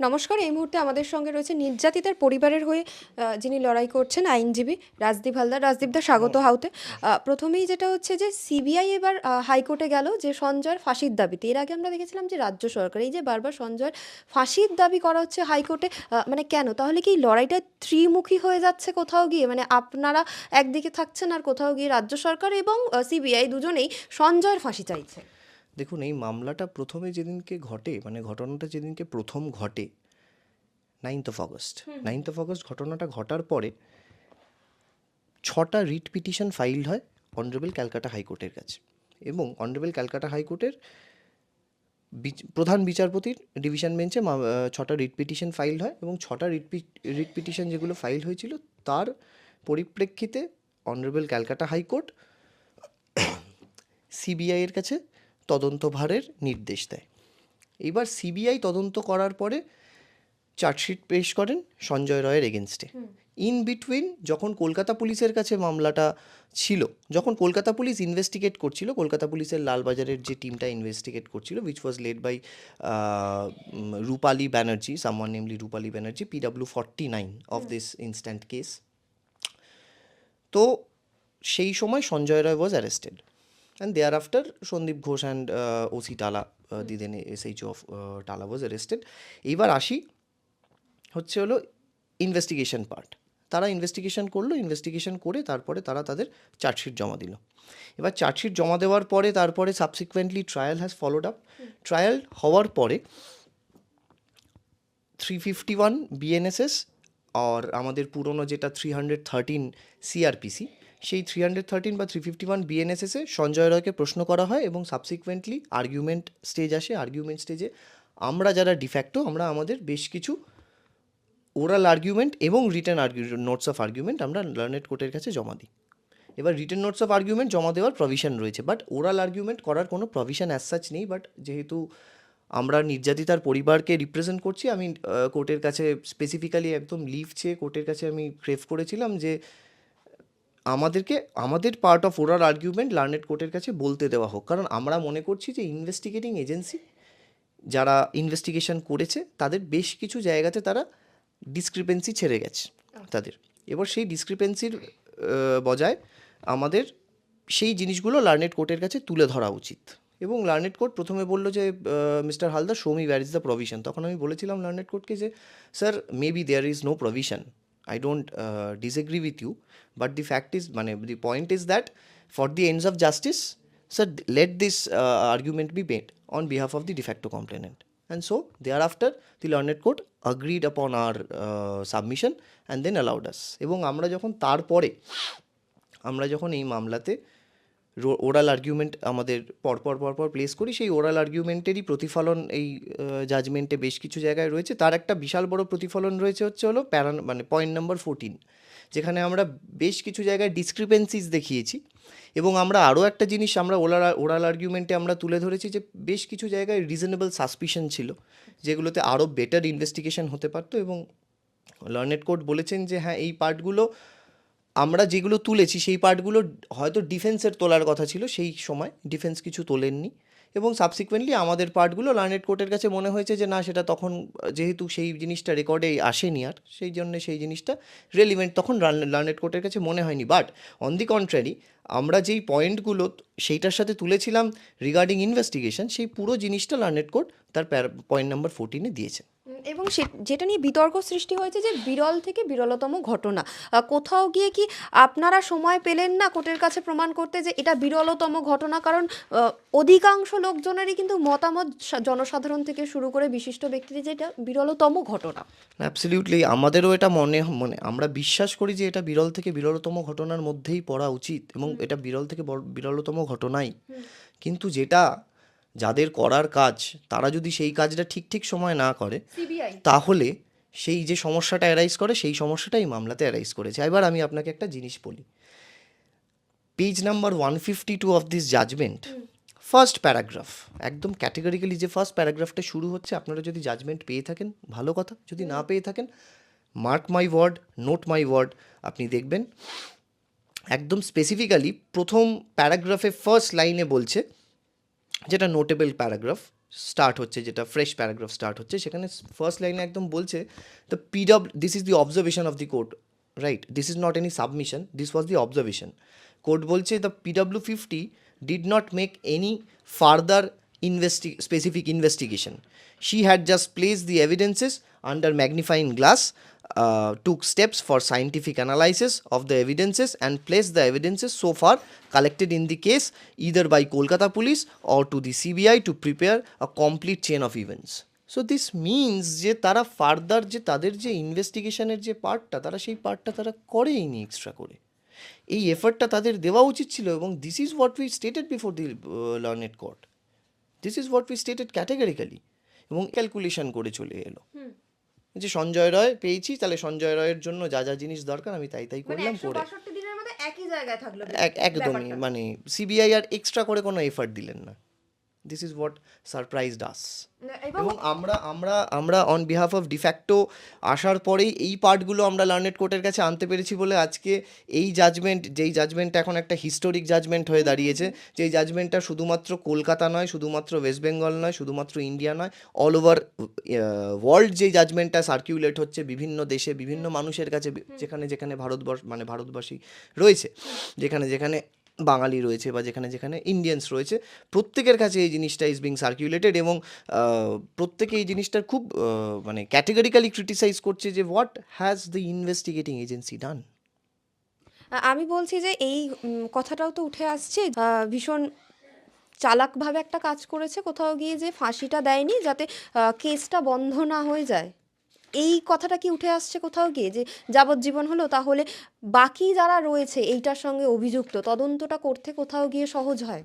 নমস্কার এই মুহূর্তে আমাদের সঙ্গে রয়েছে নির্যাতিতার পরিবারের হয়ে যিনি লড়াই করছেন আইনজীবী রাজদীপ হালদার। রাজদীপদা স্বাগত হাউতে। প্রথমেই যেটা হচ্ছে যে সিবিআই এবার হাইকোর্টে গেল যে সঞ্জয়ের ফাঁসির দাবিতে। এর আগে আমরা দেখেছিলাম যে রাজ্য সরকার এই যে বারবার সঞ্জয়ের ফাঁসির দাবি করা হচ্ছে হাইকোর্টে মানে কেন? তাহলে কি এই লড়াইটা ত্রিমুখী হয়ে যাচ্ছে কোথাও গিয়ে? মানে আপনারা একদিকে থাকছেন আর কোথাও গিয়ে রাজ্য সরকার এবং সিবিআই দুজনেই সঞ্জয়ের ফাঁসি চাইছে। দেখুন এই মামলাটা প্রথমে যেদিনকে ঘটে মানে ঘটনাটা যেদিনকে প্রথম ঘটে ninth of August ninth of August ঘটনাটা ঘটার পরে ছটা রিট পিটিশন ফাইল হয় অনারেবল ক্যালকাটা হাইকোর্টের কাছে। এবং অনারেবল ক্যালকাটা হাইকোর্টের প্রধান বিচারপতির ডিভিশন বেঞ্চে ছটা রিট পিটিশন ফাইল হয় এবং ছটা রিট রিট পিটিশন যেগুলো ফাইল হয়েছিল তার পরিপ্রেক্ষিতে অনারেবল ক্যালকাটা হাইকোর্ট সিবিআইয়ের কাছে তদন্তভারের নির্দেশ দেয়। এবার সিবিআই তদন্ত করার পরে চার্জশিট পেশ করেন সঞ্জয় রয়ের এগেনস্টে ইন বিটুইন যখন কলকাতা পুলিশের কাছে মামলাটা ছিল যখন কলকাতা পুলিশ ইনভেস্টিগেট করছিল কলকাতা পুলিশের লালবাজারের যে টিমটা ইনভেস্টিগেট করছিল which was led by Rupali Banerjee someone namely Rupali Banerjee PW forty nine of this instant case তো সেই সময় Sanjay Roy was arrested and thereafter Sandip Ghosh and OC Tala the then SH of Tala was arrested এইবার আসি হচ্ছে হলো investigation part তারা investigation করল investigation করে তারপরে তারা তাদের চার্জশিট জমা দিল। এবার চার্জশিট জমা দেওয়ার পরে তারপরে subsequently trial has followed up trial হওয়ার পরে থ্রি ফিফটি ওয়ান বিএনএসএস আর আমাদের পুরনো যেটা থ্রি হান্ড্রেড থার্টিন সিআরপিসি সেই থ্রি হান্ড্রেড থার্টিন বা থ্রি ফিফটি ওয়ান বিএনএসএসে সঞ্জয় রয়কে প্রশ্ন করা হয় এবং সাবসিকুয়েন্টলি আর্গুমেন্ট স্টেজ আসে। আর্গুমেন্ট স্টেজে আমরা যারা ডিফ্যাক্টো আমরা আমাদের বেশ কিছু ওরাল আর্গুমেন্ট এবং written argu notes of argument আমরা লার্নেড কোর্টের কাছে জমা দিই। এবার রিটার্ন নোটস অফ আর্গুমেন্ট জমা দেওয়ার প্রভিশন রয়েছে বাট ওরাল আর্গুমেন্ট করার কোনো প্রভিশন অ্যাজ সাচ নেই বাট যেহেতু আমরা নির্যাতিতার পরিবারকে রিপ্রেজেন্ট করছি, আমি কোর্টের কাছে স্পেসিফিক্যালি একদম লিভ চেয়ে কোর্টের কাছে আমি ক্রেভ করেছিলাম যে আমাদেরকে, আমাদের part of oral argument learned কোর্টের কাছে বলতে দেওয়া হোক। কারণ আমরা মনে করছি যে ইনভেস্টিগেটিং এজেন্সি যারা ইনভেস্টিগেশন করেছে, তাদের বেশ কিছু জায়গাতে তারা ডিসক্রিপেন্সি ছেড়ে গেছে তাদের। এবার সেই ডিসক্রিপেন্সির বজায় আমাদের সেই জিনিসগুলো লার্নেড কোর্টের কাছে তুলে ধরা উচিত। এবং লার্নেড কোর্ট প্রথমে বলল যে Mr Haldar show me where is the provision তখন আমি বলেছিলাম লার্নেড কোর্টকে যে sir maybe there is no provision I don't disagree with you but the fact is মানে the point is that for the ends of justice sir let this argument be bed on behalf of the de facto complainant and so they are after the learned court agreed upon our submission and then allowed us এবং আমরা যখন তারপরে, আমরা যখন এই মামলাতে oral argument আমাদের পরপর পরপর প্লেস করি। সেই ওরাল আর্গুমেন্টেরই প্রতিফলন এই জাজমেন্টে বেশ কিছু জায়গায় রয়েছে। তার একটা বিশাল বড় প্রতিফলন রয়েছে হচ্ছে হলো প্যারান মানে পয়েন্ট নাম্বার ফোরটিন যেখানে আমরা বেশ কিছু জায়গায় ডিসক্রিপেন্সিস দেখিয়েছি। এবং আমরা আরও একটা জিনিস আমরা ওরাল ওরাল আর্গুমেন্টে আমরা তুলে ধরেছি যে বেশ কিছু জায়গায় রিজনেবল সাসপিশন ছিল, যেগুলোতে আরও বেটার ইনভেস্টিগেশন হতে পারতো। এবং লার্নেট কোর্ট বলেছেন যে হ্যাঁ এই পার্টগুলো আমরা যেগুলো তুলেছি, সেই পার্টগুলো হয়তো ডিফেন্সের তোলার কথা ছিল, সেই সময় ডিফেন্স কিছু তোলেননি এবং সাবসিকুয়েন্টলি আমাদের পার্টগুলো লার্নেড কোর্টের কাছে মনে হয়েছে যে, না, সেটা তখন যেহেতু সেই জিনিসটা রেকর্ডে আসেনি আর, সেই জন্য সেই জিনিসটা রেলিভেন্ট তখন লার্নেড কোর্টের কাছে মনে হয়নি। বাট অন দি কন্ট্রারি আমরা যেই পয়েন্টগুলো সেইটার সাথে তুলেছিলাম রিগার্ডিং ইনভেস্টিগেশন সেই পুরো জিনিসটা লার্নেড কোর্ট তার পয়েন্ট নাম্বার ফোরটিনে দিয়েছে। এবং সে- যেটা নিয়ে বিতর্ক সৃষ্টি হয়েছে যে বিরল থেকে বিরলতম ঘটনা। কোথাও গিয়ে কি আপনারা সময় পেলেন না কোর্টের কাছে প্রমাণ করতে যে এটা বিরলতম ঘটনা? কারণ অধিকাংশ লোকজনেরই কিন্তু মতামত জনসাধারণ থেকে শুরু করে বিশিষ্ট ব্যক্তিদের যে এটা বিরলতম ঘটনা। অ্যাবসলিউটলি আমাদেরও এটা মনে মানে আমরা বিশ্বাস করি যে এটা বিরল থেকে বিরলতম ঘটনার মধ্যেই পড়া উচিত এবং এটা বিরল থেকে বিরলতম ঘটনাই। কিন্তু যেটা যাদের করার কাজ তারা যদি সেই কাজটা ঠিক ঠিক সময় না করে তাহলে সেই যে সমস্যাটা অ্যারাইজ করে সেই সমস্যাটাই মামলাতে অ্যারাইজ করেছে। এবার আমি আপনাকে একটা জিনিস বলি। Page number one fifty two of this judgement first paragraph একদম ক্যাটেগরিক্যালি যে ফার্স্ট প্যারাগ্রাফটা শুরু হচ্ছে আপনারা যদি জাজমেন্ট পেয়ে থাকেন ভালো কথা। যদি না পেয়ে থাকেন mark my word note my word আপনি দেখবেন একদম স্পেসিফিক্যালি প্রথম প্যারাগ্রাফে ফার্স্ট লাইনে বলছে যেটা নোটেবল প্যারাগ্রাফ স্টার্ট হচ্ছে, যেটা ফ্রেশ প্যারাগ্রাফ স্টার্ট হচ্ছে, সেখানে ফার্স্ট লাইনে একদম বলছে the PW this is the observation of the court right this is not any submission this was the observation court বলছে the PW fifty did not make any further investi- specific investigation. She had just placed the evidences under magnifying glass, uh, took steps for scientific analysis of the evidences, and placed the evidences so far collected in the case either by Kolkata police or to the CBI to prepare a complete chain of events. So this means যে তারা further যে তাদের যে ইনভেস্টিগেশনের যে পার্টটা তারা সেই পার্টটা তারা করেইনি এক্সট্রা করে এই এফার্টটা তাদের দেওয়া উচিত ছিল এবং this is what we stated before the learned court this is what we stated categorically এবং ক্যালকুলেশন করে চলে এলো। যে সঞ্জয় রয় পেয়েছি তাহলে সঞ্জয় রয়ের জন্য যা যা জিনিস দরকার আমি তাই তাই মানে করলাম পরে করে একই জায়গায় থাকল এক- একদমই মানে সিবিআই আর এক্সট্রা করে কোনো এফার্ট দিলেন না। This is what surprise does এবং আমরা আমরা আমরা অন বিহাফ অফ ডিফ্যাক্টো আসার পরেই এই পার্টগুলো আমরা লার্নেড কোর্টের কাছে আনতে পেরেছি বলে আজকে এই জাজমেন্ট যেই জাজমেন্টটা এখন একটা হিস্টোরিক জাজমেন্ট হয়ে দাঁড়িয়েছে যেই জাজমেন্টটা শুধুমাত্র কলকাতা নয় শুধুমাত্র ওয়েস্ট বেঙ্গল নয় শুধুমাত্র ইন্ডিয়া নয় অল ওভার ওয়ার্ল্ড যেই জাজমেন্টটা সার্কিউলেট হচ্ছে বিভিন্ন দেশে বিভিন্ন মানুষের কাছে যেখানে যেখানে ভারতবর্ষ মানে ভারতবাসী রয়েছে যেখানে যেখানে বাঙালি রয়েছে বা যেখানে যেখানে ইন্ডিয়ানস রয়েছে, প্রত্যেকের কাছে এই জিনিসটা ইজ বিং সার্কিউলেটেড এবং প্রত্যেকে এই জিনিসটার খুব মানে ক্যাটেগরিক্যালি ক্রিটিসাইজ করছে যে what has the investigating agency done আমি বলছি যে এই কথাটাও তো উঠে আসছে ভীষণ চালাকভাবে একটা কাজ করেছে, কোথাও গিয়ে যে ফাঁসিটা দেয়নি যাতে কেসটা বন্ধ না হয়ে যায়। এই কথাটা কি উঠে আসছে কোথাও গিয়ে যে যাবজ্জীবন হলো, তাহলে বাকি যারা রয়েছে এইটার সঙ্গে অভিযুক্ত, তদন্তটা করতে কোথাও গিয়ে সহজ হয়?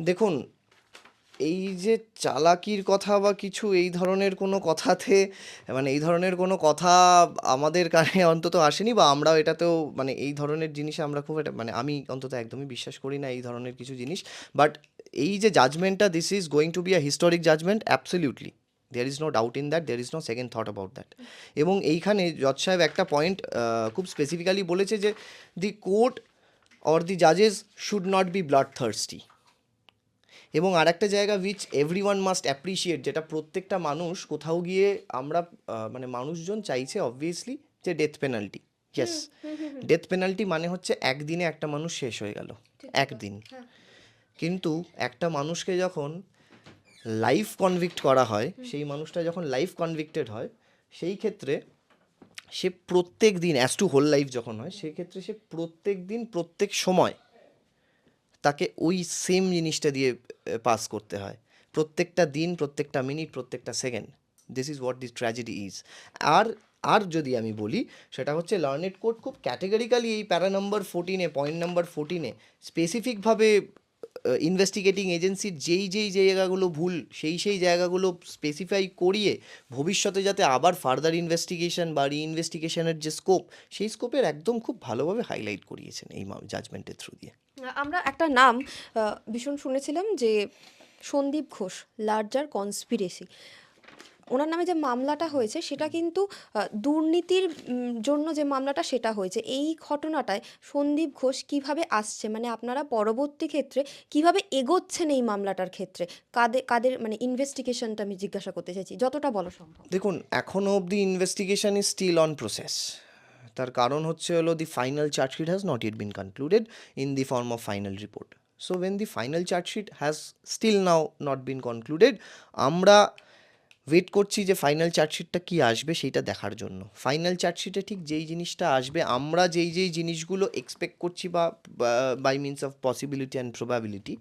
দেখুন, এই যে চালাকির কথা বা কিছু এই ধরনের কোনো কথাতে মানে এই ধরনের কোনো কথা আমাদের কানে অন্তত আসেনি বা আমরাও এটাতেও মানে এই ধরনের জিনিসে আমরা খুব একটা মানে আমি অন্তত একদমই বিশ্বাস করি না এই ধরনের কিছু জিনিস বাট এই যে জাজমেন্টটা this is going to be a historic judgement absolutely there is no doubt in that there is no second thought about that এবং এইখানে জজ সাহেব একটা পয়েন্ট খুব স্পেসিফিক্যালি বলেছে যে দি কোর্ট অর দি জাজেস should not be bloodthirsty এবং আরেকটা জায়গা which everyone must appreciate যেটা প্রত্যেকটা মানুষ কোথাও গিয়ে আমরা মানে মানুষজন চাইছে অবভিয়াসলি যে death penalty yes death penalty মানে হচ্ছে একদিনে একটা মানুষ শেষ হয়ে গেল একদিন। হ্যাঁ। কিন্তু একটা মানুষকে যখন লাইফ কনভিক্ট করা হয় সেই মানুষটা যখন লাইফ কনভিক্টেড হয় সেই ক্ষেত্রে সে প্রত্যেক দিন অ্যাজ টু হোল লাইফ যখন হয় সেই ক্ষেত্রে সে প্রত্যেক দিন প্রত্যেক সময় তাকে ওই সেম জিনিসটা দিয়ে পাস করতে হয়। প্রত্যেকটা দিন প্রত্যেকটা মিনিট প্রত্যেকটা second this is what this tragedy is আর আর যদি আমি বলি সেটা হচ্ছে লার্নেড কোড খুব ক্যাটেগরিক্যালি এই প্যারা নাম্বার ফোরটিনে পয়েন্ট নাম্বার ফোরটিনে স্পেসিফিকভাবে ইনভেস্টিগেটিং এজেন্সির যেই যেই জায়গাগুলো ভুল, সেই সেই জায়গাগুলো স্পেসিফাই করিয়ে ভবিষ্যতে যাতে আবার ফার্দার ইনভেস্টিগেশন বা রিইনভেস্টিগেশনের যে স্কোপ সেই স্কোপের একদম খুব ভালোভাবে হাইলাইট করিয়েছেন এই জাজমেন্টের থ্রু দিয়ে। আমরা একটা নাম ভীষণ শুনেছিলাম যে সন্দীপ ঘোষ লার্জার কনস্পিরেসি ওনার নামে যে মামলাটা হয়েছে, সেটা কিন্তু দুর্নীতির জন্য যে মামলাটা সেটা হয়েছে। এই ঘটনাটায় সন্দীপ ঘোষ কীভাবে আসছে? মানে আপনারা পরবর্তী ক্ষেত্রে কীভাবে এগোচ্ছেন এই মামলাটার ক্ষেত্রে? কাদের কাদের মানে ইনভেস্টিগেশনটা আমি জিজ্ঞাসা করতে চাইছি। যতটা বলা সম্ভব। দেখুন এখনও অবধি investigation is still on process তার কারণ হচ্ছে হলো the final chargesheet has not it been concluded in the form of final report so when the final chargesheet has still now not been concluded আমরা ওয়েট করছি যে final চার্জশিটটা কি আসবে সেইটা দেখার জন্য। ফাইনাল চার্জশিটে ঠিক যেই জিনিসটা আসবে, আমরা যেই যেই জিনিসগুলো এক্সপেক্ট করছি বা by means of possibility and probability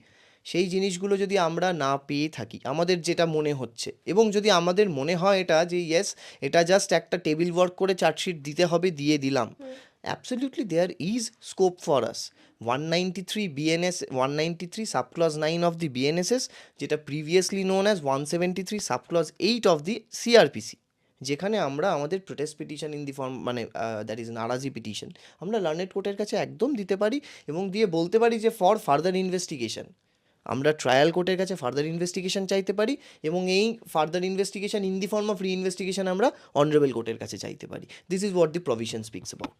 সেই জিনিসগুলো যদি আমরা না পেয়ে থাকি, আমাদের যেটা মনে হচ্ছে, এবং যদি আমাদের মনে হয় এটা যে ইয়েস এটা জাস্ট একটা টেবিল ওয়ার্ক করে চার্জশিট দিতে হবে, দিয়ে দিলাম। Absolutely there is scope for us one ninety three BNS one ninety three subclause nine of the BNSS যেটা previously known as one seventy three subclause eight of the CrPC যেখানে আমরা আমাদের protest petition in the form মানে that is নারাজি petition আমরা learned কোর্টের কাছে একদম দিতে পারি এবং দিয়ে বলতে পারি যে ফর ফার্দার ইনভেস্টিগেশন আমরা ট্রায়াল কোর্টের কাছে ফার্দার ইনভেস্টিগেশন চাইতে পারি এবং এই further investigation in the form of reinvestigation আমরা অনারেবল কোর্টের কাছে চাইতে পারি। This is what the provision speaks about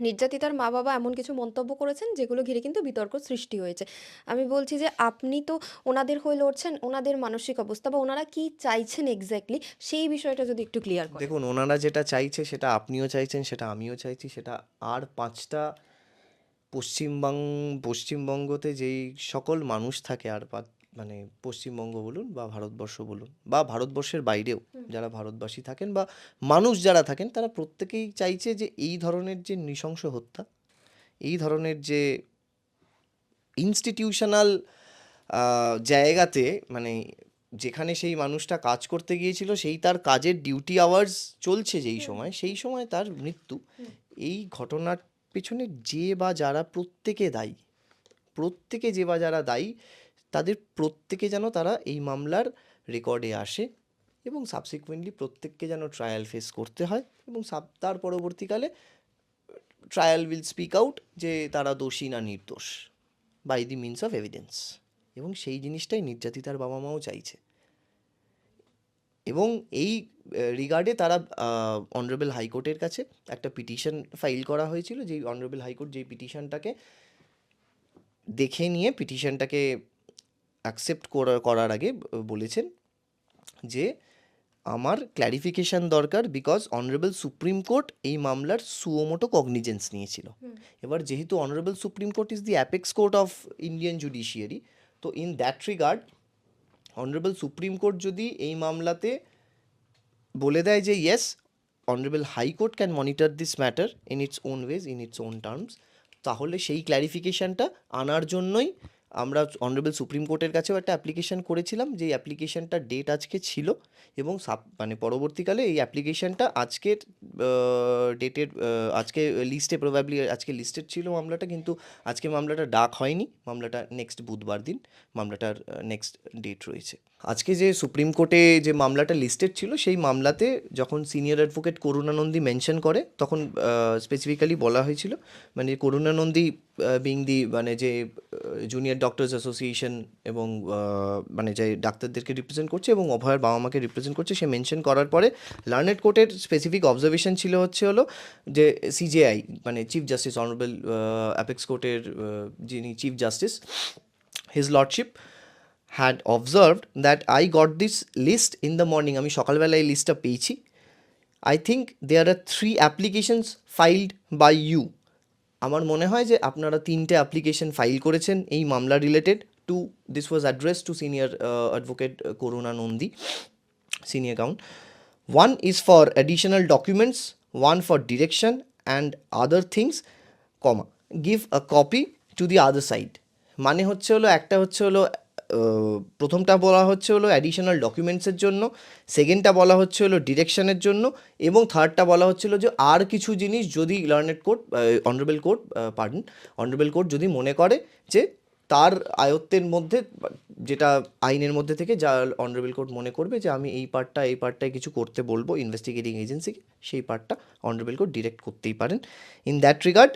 নির্যাতিতার মা বাবা এমন কিছু মন্তব্য করেছেন যেগুলো ঘিরে কিন্তু বিতর্ক সৃষ্টি হয়েছে। আমি বলছি যে, আপনি তো ওনাদের হয়ে লড়ছেন, ওনাদের মানসিক অবস্থা বা ওনারা কি চাইছেন এক্স্যাক্টলি সেই বিষয়টা যদি একটু ক্লিয়ার দেখুন, ওনারা যেটা চাইছে সেটা আপনিও চাইছেন, সেটা আমিও চাইছি, সেটা আর পাঁচটা পশ্চিমবঙ্গ পশ্চিমবঙ্গতে যেই সকল মানুষ থাকে আর মানে পশ্চিমবঙ্গ বলুন বা ভারতবর্ষ বলুন বা ভারতবর্ষের বাইরেও যারা ভারতবাসী থাকেন বা মানুষ যারা থাকেন তারা প্রত্যেকেই চাইছে যে এই ধরনের যে নৃশংস হত্যা এই ধরনের যে ইনস্টিটিউশনাল জায়গাতে মানে যেখানে সেই মানুষটা কাজ করতে গিয়েছিল সেই তার কাজের ডিউটি আওয়ার্স চলছে যেই সময় সেই সময় তার মৃত্যু। এই ঘটনার পেছনে যে বা যারা প্রত্যেকে দায়ী প্রত্যেকে যে বা যারা দায়ী তাদের প্রত্যেকে যেন তারা এই মামলার রেকর্ডে আসে এবং সাবসিকুয়েন্টলি প্রত্যেককে যেন ট্রায়াল ফেস করতে হয় এবং সাব তার পরবর্তীকালে ট্রায়াল উইল স্পিক আউট যে তারা দোষী না নির্দোষ by the means of evidence এবং সেই জিনিসটাই নির্যাতিতার বাবা মাও চাইছে। এবং এই রিগার্ডে তারা অনারেবল হাইকোর্টের কাছে একটা পিটিশন ফাইল করা হয়েছিল, যেই অনারেবল হাইকোর্ট যেই পিটিশনটাকে দেখে নিয়ে পিটিশনটাকে অ্যাকসেপ্ট করার আগে বলেছেন যে আমার ক্ল্যারিফিকেশন দরকার বিকজ অনারেবল সুপ্রিম কোর্ট এই মামলার সুওমোটো কগনিজেন্স নিয়েছিল। এবার যেহেতু honourable supreme court is the apex court of Indian judiciary তো in that regard honourable supreme court যদি এই মামলাতে বলে দেয় যে yes honourable high court can monitor this matter in its own ways in its own terms তাহলে সেই ক্ল্যারিফিকেশনটা আনার জন্যই আমরা অনারেবল সুপ্রিম কোর্টের কাছেও একটা অ্যাপ্লিকেশন করেছিলাম, যে অ্যাপ্লিকেশনটার ডেট আজকে ছিল এবং সাব মানে পরবর্তীকালে এই অ্যাপ্লিকেশনটা আজকের ডেটের আজকে লিস্টে প্রবাবলি আজকে লিস্টেড ছিল মামলাটা, কিন্তু আজকে মামলাটা ডাক হয়নি। মামলাটা নেক্সট বুধবার দিন, মামলাটার নেক্সট ডেট রয়েছে। আজকে যে সুপ্রিম কোর্টে যে মামলাটা লিস্টেড ছিল, সেই মামলাতে যখন সিনিয়র অ্যাডভোকেট করুণানন্দী মেনশন করে, তখন স্পেসিফিক্যালি বলা হয়েছিল মানে করুণানন্দী বিং দি মানে যে জুনিয়র ডক্টরস অ্যাসোসিয়েশন এবং মানে যে ডাক্তারদেরকে রিপ্রেজেন্ট করছে এবং অভয়ের বাবা মাকে রিপ্রেজেন্ট করছে, সে মেনশন করার পরে লার্নেড কোর্টের স্পেসিফিক অবজারভেশন ছিল হচ্ছে হলো যে সিজেআই মানে চিফ জাস্টিস অনারেবল অ্যাপেক্স কোর্টের যিনি chief justice his lordship had observed that I got this list in the morning আমি সকালবেলা এই লিস্টটা পেয়েছি। I think there are three applications filed by you আমার মনে হয় যে আপনারা তিনটে অ্যাপ্লিকেশন ফাইল করেছেন, এই মামলা related to this was address to senior advocate Karuna Nandi senior account one is for additional documents one for direction and other things comma give a copy to the other side মানে হচ্ছে হলো, একটা হচ্ছে হলো প্রথমটা বলা হচ্ছে হলো অ্যাডিশনাল ডকুমেন্টসের জন্য সেকেন্ডটা বলা হচ্ছে হলো ডিরেকশনের জন্য, এবং থার্ডটা বলা হচ্ছিল যে আর কিছু জিনিস যদি learned court honourable court pardon honourable court যদি মনে করে যে তার আয়ত্তের মধ্যে, যেটা আইনের মধ্যে থেকে যা অনারেবল কোর্ট মনে করবে যে আমি এই পার্টটা এই পার্টটায় কিছু করতে বলব ইনভেস্টিগেটিং এজেন্সিকে সেই পার্টটা অনারেবল কোর্ট ডিরেক্ট করতেই পারেন। In that regard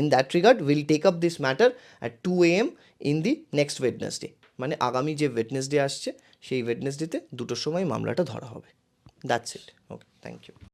in that regard will take up this matter at two A M in the next Wednesday মানে আগামী যে ওয়েডনেসডে আসছে, সেই ওয়েডনেসডেতে দুটোর সময় মামলাটা ধরা হবে। That's it okay thank you